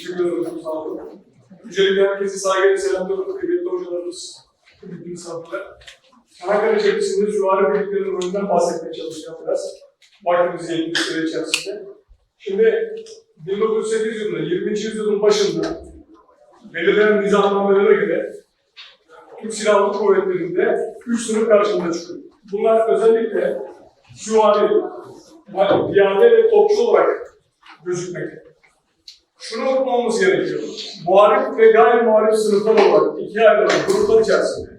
Teşekkür ederim. Sağ olun. Öncelikle herkese saygıyla selamlıyorum. Kıymetli hocalarımız, kıymetli misafirler. Çanakkale çevresinde süvari birliklerinin rolünden bahsetmeye çalışacağım biraz. Vaktimiz yettiği süre içerisinde. Şimdi 1908 yılında, 20. yüzyılın başında belirlenen nizamnamelere göre Türk Silahlı Kuvvetleri'nde üç sınıf karşımıza çıkıyor. Bunlar özellikle süvari, piyade ve topçu olarak gözükmekte. Şunu unutmamamız gerekiyor. Muharip ve gayri muharip sınıflar olarak ikiye ayrılan gruplar içerisinde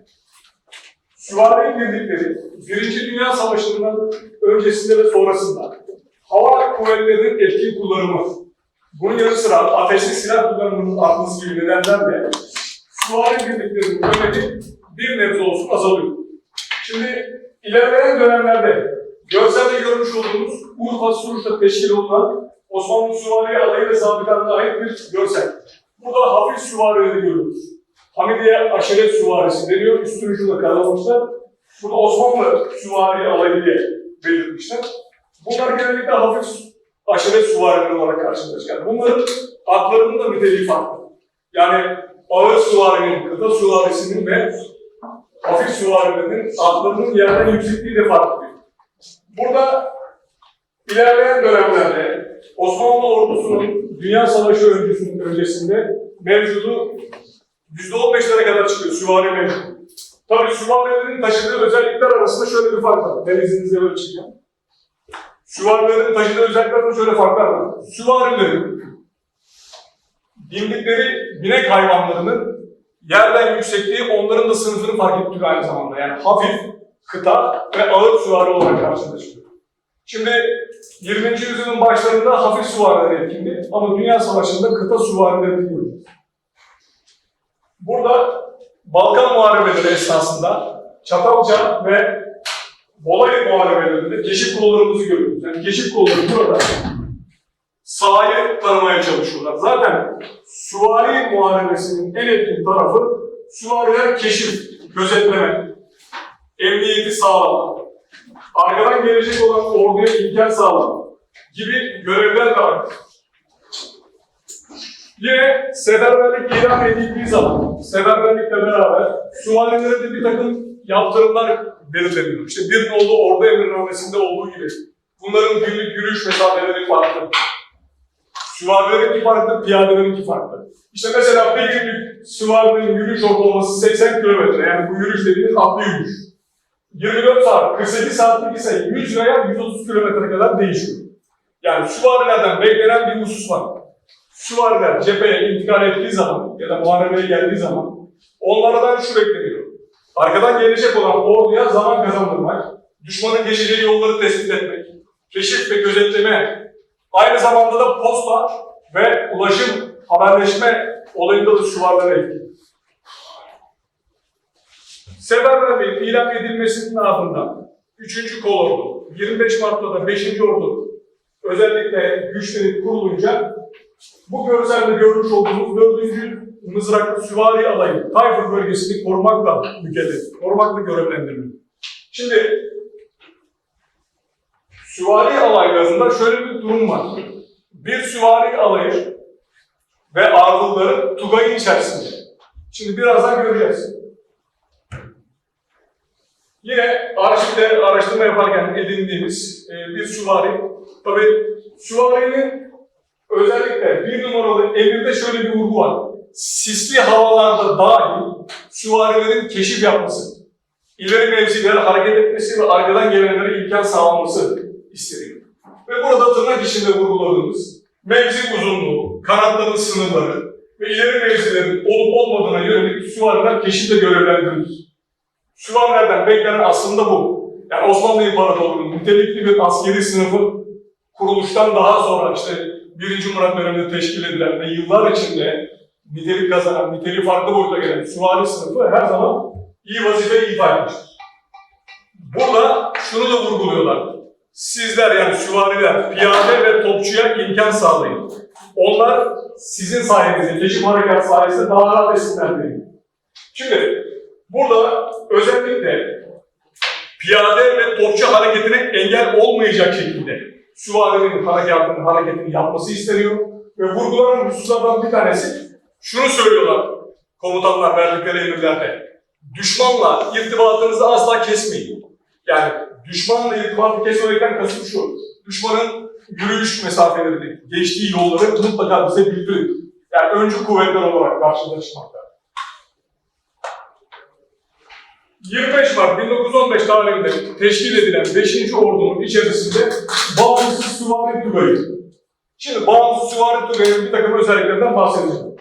süvari birlikleri Birinci Dünya Savaşı'ndan öncesinde ve sonrasında hava kuvvetlerinin etkin kullanımı, bunun yanı sıra ateşli silah kullanımının artması gibi nedenlerle süvari birliklerinin önemi bir nebze olsun azalıyor. Şimdi ilerleyen dönemlerde görselde görmüş olduğumuz Urfa Suruç'ta teşkil olunan Osmanlı Süvari Alayı ve Zabıtan'a ait bir görsel. Burada hafif süvarileri görüyoruz. Hamidiye aşiret süvarisi deniyor. Üstünü şurada karalamışlar. Burada Osmanlı Süvari Alayı diye belirtmişler. Bunlar genellikle hafif aşiret süvarileri olarak karşımıza çıkar. Bunların atlarının da niteliği farklı. Yani ağır süvarinin, kıta süvarisinin ve hafif süvarilerinin atlarının yerden yüksekliği de farklı. Burada ilerleyen dönemlerde Osmanlı ordusunun Dünya Savaşı öncesinin öncesinde mevcudu %15'lere kadar çıkıyor süvari mevcut. Tabii süvarilerin taşıdığı özellikler arasında şöyle bir fark var. Ben izninizle böyle çıkacağım. Süvarilerin taşıdığı özelliklerinde şöyle farklar var. Süvarilerin bindikleri binek hayvanlarının yerden yüksekliği onların da sınıfını fark ettiriyor aynı zamanda. Yani hafif, kıta ve ağır süvari olarak karşımıza çıkıyor. Şimdi 20. yüzyılın başlarında hafif süvariler etkindi ama Dünya Savaşı'nda kıta süvarileri görüyoruz. Burada Balkan Muharebeleri esnasında Çatalca ve Bolayır Muharebelerinde keşif kollarımızı görüyoruz. Yani keşif kolları burada sahayı tanımaya çalışıyorlar. Zaten Süvari Muharebesi'nin en etkin tarafı Süvariler keşif, gözetleme, emniyeti sağlama, arkadan gelecek olan orduya imkan sağlama gibi görevler var. Yine seferberlik ilan edildiği zaman, seferberlikle beraber süvarilere de bir takım yaptırımlar belirleniyor. İşte bir nolu ordu emrnamesinde olduğu gibi. Bunların günlük yürüyüş mesafeleri farklı. Süvarilerinki farklı, piyadelerinki farklı. İşte mesela bir günlük süvarinin yürüyüş ortalaması 80 kilometre. Yani bu yürüyüş dediğimiz atlı yürüyüş. 24 saat, 48 saatlik ise 100 veya 130 kilometre kadar değişiyor. Yani süvarilerden beklenen bir husus var. Süvariler cepheye intikal ettiği zaman ya da muharebeye geldiği zaman onlardan şu bekleniyor. Arkadan gelecek olan orduya zaman kazandırmak, düşmanın geçeceği yolları tespit etmek, keşif ve gözetleme, aynı zamanda da posta ve ulaşım, haberleşme olayında da süvariler etkili. Seferberliğin ilan edilmesinin ardından 3. kolordu, 25 Mart'ta da 5. ordu özellikle güçleri kurulunca bu görselde görmüş olduğumuz 4. mızraklı süvari alayı Tayfur bölgesini korumakla mükellef, korumakla görevlendiriliyor. Şimdi süvari alaylarında şöyle bir durum var. Bir süvari alayı ve ardılları Tugay'ın içerisinde. Şimdi birazdan göreceğiz. Yine arşivde araştırma yaparken edindiğimiz e, bir süvari. Tabi süvarinin özellikle bir numaralı emirde şöyle bir vurgu var. Sisli havalarda dahi süvarilerin keşif yapması, ileri mevzilere hareket etmesi ve arkadan gelenlere imkan sağlaması isteniyor. Ve burada tırnak içinde vurguladığımız mevzi uzunluğu, kanatların sınırları ve ileri mevzilerin olup olmadığına yönelik süvariler keşifle görevlendirilir. Süvarilerden beklenen aslında bu. Yani Osmanlı İmparatorluğu'nun nitelikli bir askeri sınıfı kuruluştan daha sonra işte 1. Murat döneminde teşkil edilen ve yıllar içinde nitelik kazanan, niteliği farklı boyuta gelen süvari sınıfı her zaman iyi vazife ifa etmiştir. Burada şunu da vurguluyorlar. Sizler yani süvariler, piyade ve topçuya imkan sağlayın. Onlar sizin sayenizde, keşif harekat sayesinde daha rahat esinlendirin. Şimdi burada özellikle piyade ve topçu hareketine engel olmayacak şekilde süvarinin harekatının hareketini yapması isteniyor. ve vurgulanan hususlardan bir tanesi şunu söylüyorlar komutanlar verdikleri emirlerde. Düşmanla irtibatınızı asla kesmeyin. Yani düşmanla irtibatı kesmemekten kasıt şu. Düşmanın yürüyüş mesafelerini, geçtiği yolları mutlaka bize bildirin. Yani öncü kuvvetler olarak karşımıza 25 Mart 1915 tarihinde teşkil edilen 5. Ordu'nun içerisinde Bağımsız Süvari Tugayı. Şimdi Bağımsız Süvari Tugayı'nın bir takım özelliklerinden bahsedeceğim.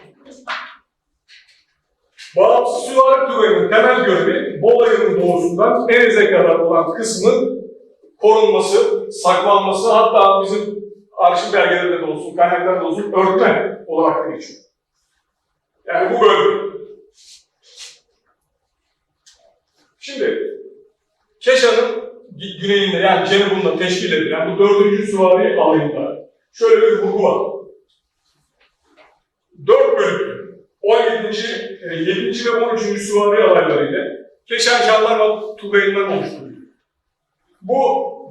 Bağımsız Süvari Tugayı'nın temel görevi Bolayı'nın doğusundan Eniz'e kadar olan kısmın korunması, saklanması hatta bizim arşiv belgelerinde de olsun, kaynaklarda da olsun örtme olarak da geçiyor. Yani bu bölge. Şimdi Keşan'ın gü- güneyinde yani Cenub'unda teşkil edilen bu dördüncü süvari alayında şöyle bir vurgu var. Dört bölük 17. e, 7. ve 13. süvari alaylarıyla Keşan Jandarma Tugayı'ndan oluşturuyor. Bu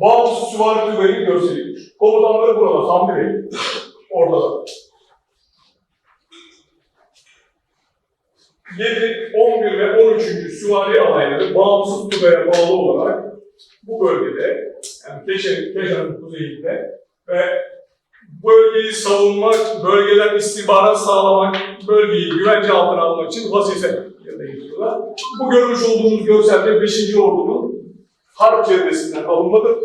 bağımsız süvari tugayının gösteriymiş. Komutanları burada, Hamdi Bey. Orada 7, 11 ve 13. süvari alayları bağımsız tugaya bağlı olarak bu bölgede, yani Keşan'ın Keşan'ın kuzeyinde ve bölgeyi savunmak, bölgeden istihbarat sağlamak, bölgeyi güvence altına almak için vazife yerine getiriyorlar. Bu görmüş olduğumuz görselde 5. Ordu'nun harp çevresinden alınmadır.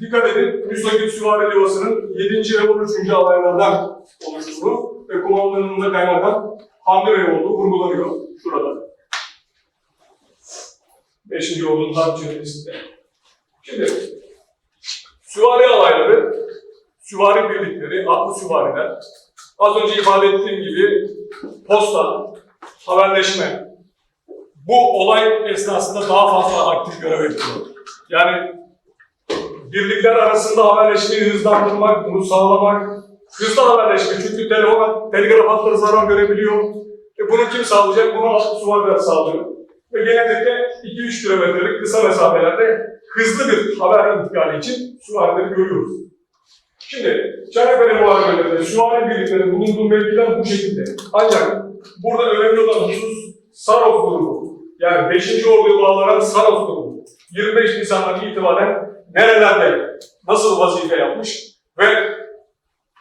Dikkat edin, Müstakil Süvari Livası'nın 7. ve 13. alaylardan oluştuğunu ve kumandanının da kaymakam Hamdi Bey olduğu vurgulanıyor şurada. 5. Ordu'nun harp çevresinde. Şimdi, süvari alayları, süvari birlikleri, atlı süvariler, az önce ifade ettiğim gibi posta, haberleşme, bu olay esnasında daha fazla aktif görev yapıyor. Yani birlikler arasında haberleşmeyi hızlandırmak, bunu sağlamak, hızlı haberleşme çünkü telefon, telgraf hatları zarar görebiliyor. E bunu kim sağlayacak? Bunu atlı süvariler sağlıyor. Ve genellikle 2-3 kilometrelik kısa mesafelerde hızlı bir haber intikali için süvarileri görüyoruz. Şimdi Çanakkale Muharebelerinde süvari birliklerin bulunduğu mevkiler bu şekilde. Ancak burada önemli olan husus Sarov grubu. Yani 5. Ordu'yu bağlanan Sarov grubu. 25 Nisan'dan itibaren nerelerde nasıl vazife yapmış ve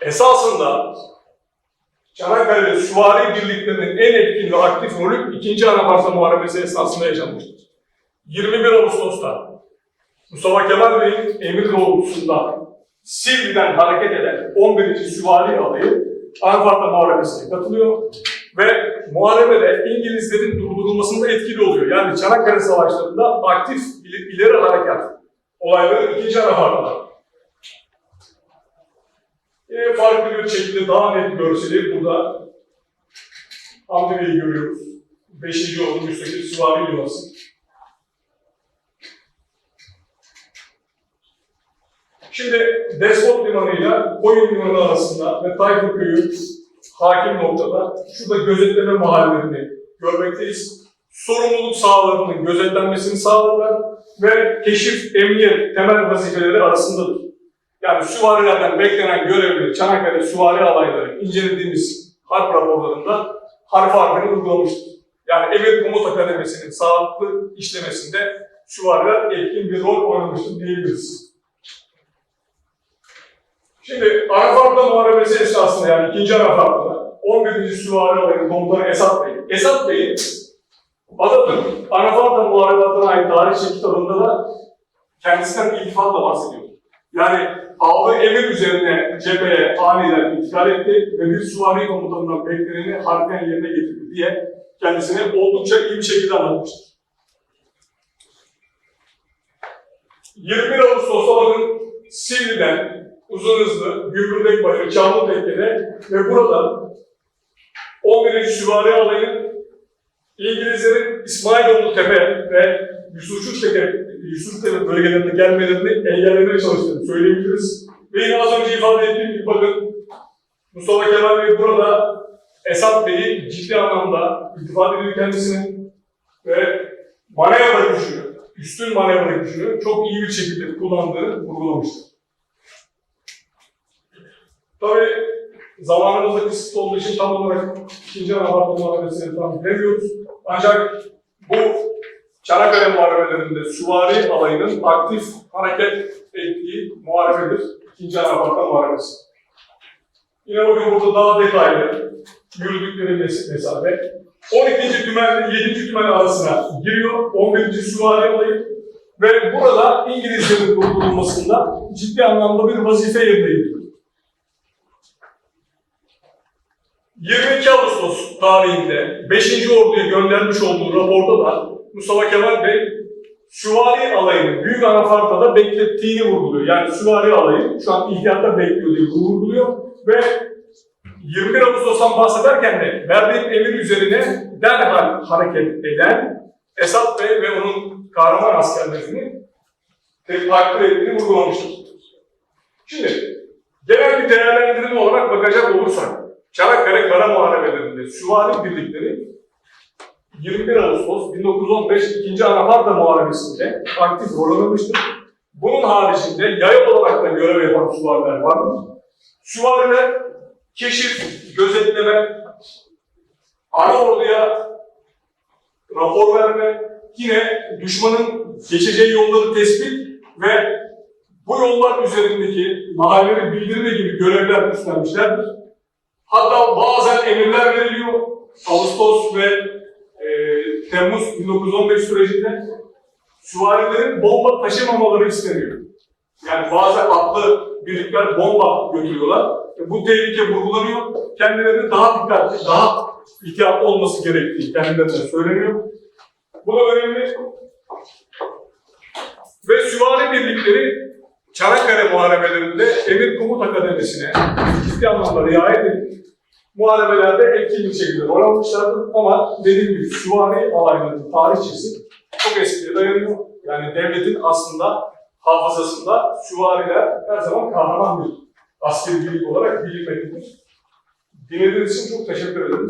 esasında Çanakkale'de süvari birliklerinin en etkin ve aktif rolü 2. Anafarsa Muharebesi esnasında yaşanmıştır. 21 Ağustos'ta Mustafa Kemal Bey'in emir doğrultusunda Silivri'den hareket eden 11. Süvari alayı Anafarta Muharebesi'ne katılıyor ve muharebede İngilizlerin durdurulmasında etkili oluyor. Yani Çanakkale Savaşları'nda aktif il- ileri harekat olayları ikinci Anafarta'da. Yine farklı bir şekilde daha net görseli burada Hamdi görüyoruz. Beşinci oldu müstakil süvari yuvası. Şimdi Despot Limanı ile Koyun Limanı arasında ve Tayfur Köyü hakim noktada şurada gözetleme mahallelerini görmekteyiz. Sorumluluk sahalarının gözetlenmesini sağlarlar ve keşif, emniyet temel vazifeleri arasındadır. Yani süvarilerden beklenen görevleri Çanakkale süvari alayları incelediğimiz harp raporlarında harf harfini uygulamıştır. Yani emir komuta kademesinin sağlıklı işlemesinde süvariler etkin bir rol oynamıştır diyebiliriz. Şimdi Arafat'ta muharebesi esnasında yani ikinci Arafat'ta 11. Süvari Alayı'nın komutanı Esat Bey. Esat Bey'in Atatürk Arafat'ta muharebatına ait tarihçi kitabında da kendisinden iltifatla bahsediyor. Yani aldığı emir üzerine cepheye aniden intikal etti ve bir süvari komutanından bekleneni harfiyen yerine getirdi diye kendisini oldukça iyi bir şekilde anlatmıştır. 21 Ağustos'ta bakın Silivri'den uzun hızlı Gürbürdek başı Çamlıtekke'de ve burada 11. Süvari Alayı'nın İngilizlerin İsmailoğlu Tepe ve Yusufçuk Tepe, Yusuf Tepe bölgelerine gelmelerini engellemeye çalıştığını söyleyebiliriz. Ve yine az önce ifade ettiğim gibi bakın Mustafa Kemal Bey burada Esat Bey'i ciddi anlamda iltifat ediyor kendisine ve manevra gücünü, üstün manevra gücünü çok iyi bir şekilde kullandığını vurgulamıştır. Tabii zamanımız da kısıtlı olduğu için tam olarak ikinci Anafarta Muharebesi'ni tam bilemiyoruz. Ancak bu Çanakkale Muharebelerinde süvari alayının aktif hareket ettiği muharebedir. İkinci Anafarta Muharebesi. Yine bakın burada daha detaylı yürüdükleri mes- mesafe. 12. tümenle 7. tümen arasına giriyor. 11. süvari alayı. Ve burada İngilizlerin kurtulmasında ciddi anlamda bir vazife yerine getiriyor. 22 Ağustos tarihinde 5. Ordu'ya göndermiş olduğu raporda da Mustafa Kemal Bey süvari alayını Büyük Anafarta'da beklettiğini vurguluyor. Yani süvari alayı şu an ihtiyatta bekliyor diye vurguluyor ve 21 Ağustos'tan bahsederken de verdiğim emir üzerine derhal hareket eden Esat Bey ve onun kahraman askerlerini takdir ettiğini vurgulamıştır. Şimdi genel bir değerlendirme olarak bakacak olursak Çanakkale Kara Muharebelerinde süvari birlikleri 21 Ağustos 1915 2. Anafarta Muharebesi'nde aktif rol oynamıştır. Bunun haricinde yaya olarak da görev yapan süvariler vardır. Süvariler keşif, gözetleme, ana orduya rapor verme, yine düşmanın geçeceği yolları tespit ve bu yollar üzerindeki mahalleleri bildirme gibi görevler üstlenmişlerdir. Hatta bazen emirler veriliyor. Ağustos ve e, Temmuz 1915 sürecinde süvarilerin bomba taşımamaları isteniyor. Yani bazı atlı birlikler bomba götürüyorlar. E, Bu tehlike vurgulanıyor. Kendilerine daha dikkatli, daha ihtiyatlı olması gerektiği kendilerine söyleniyor. Bu da önemli. Ve süvari birlikleri Çanakkale Muharebelerinde Emir Komut Akademisi'ne ciddi anlamda riayet edip muharebelerde etkin bir şekilde rol almışlardır. Ama dediğim gibi süvari alaylarının tarihçesi çok eskiye dayanıyor. Yani devletin aslında hafızasında süvariler her zaman kahraman bir askeri birlik olarak bilinmektedir. Dinlediğiniz için çok teşekkür ederim.